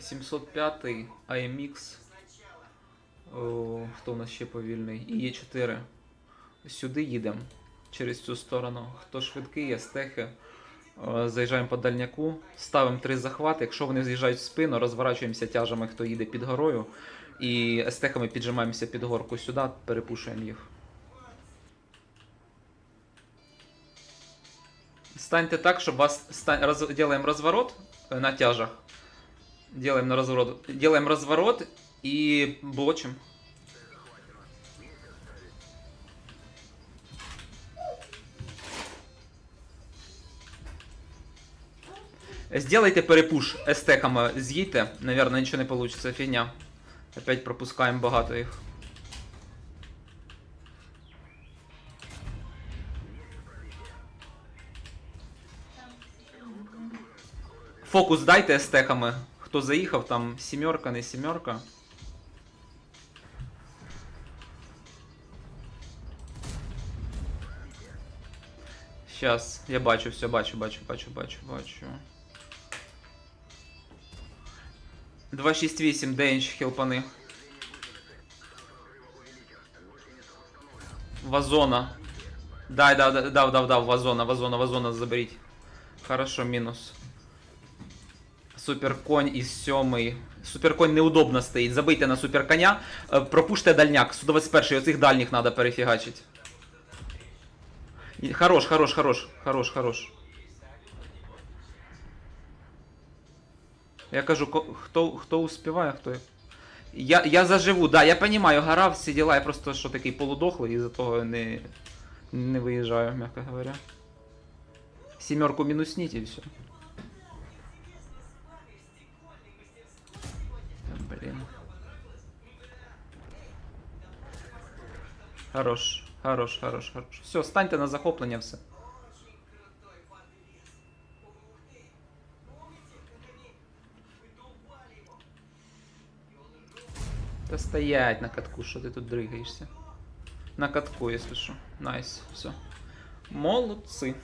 705 AMX. О, хто у нас ще повільний? І є 4 Сюди їдемо. Через цю сторону. Хто швидкий, є стехи. Е, Заїжджаємо по дальняку, ставимо три захвати. Якщо вони з'їжджають в спину, розворачуємося тяжами, хто їде під горою. І естехами піджимаємося під горку сюди, перепушуємо їх. Станьте так, щоб вас стань, роз, делаем розворот е, на тяжах. Делаем на разворот. Делаем разворот и блочим. Сделайте перепуш естеками, з'їдьте. Наверное, нічого не получится, фігня. Опять пропускаємо багато їх. Фокус дайте естехами. Хто заїхав, там сімерка, не сімерка. Щас, я бачу, все, бачу, бачу, бачу, бачу, бачу. 268 денч хілпани. Вазона. Дай, да, да, дав, дав, дав, вазона, вазона, вазона заберіть. Хорошо, мінус. Суперконь із сьомий. Суперконь неудобно стоїть. Забийте на суперконя. Е, Пропуште дальняк. 121 оцих дальніх треба перефігачити. Хорош, хорош, хорош, хорош, хорош. Я кажу, хто, хто успіває, хто. Я, я заживу, да, я понимаю, гора, всі діла, я просто що такий полудохлий, і за того не, не виїжджаю, м'яко говоря. Сімерку мінусніть і все. Хорош, хорош, хорош, хорош. Все, станьте на захоплення, все. Та стоять на катку, що ти тут дригаєшся? На катку, якщо що. Найс, все. Молодці.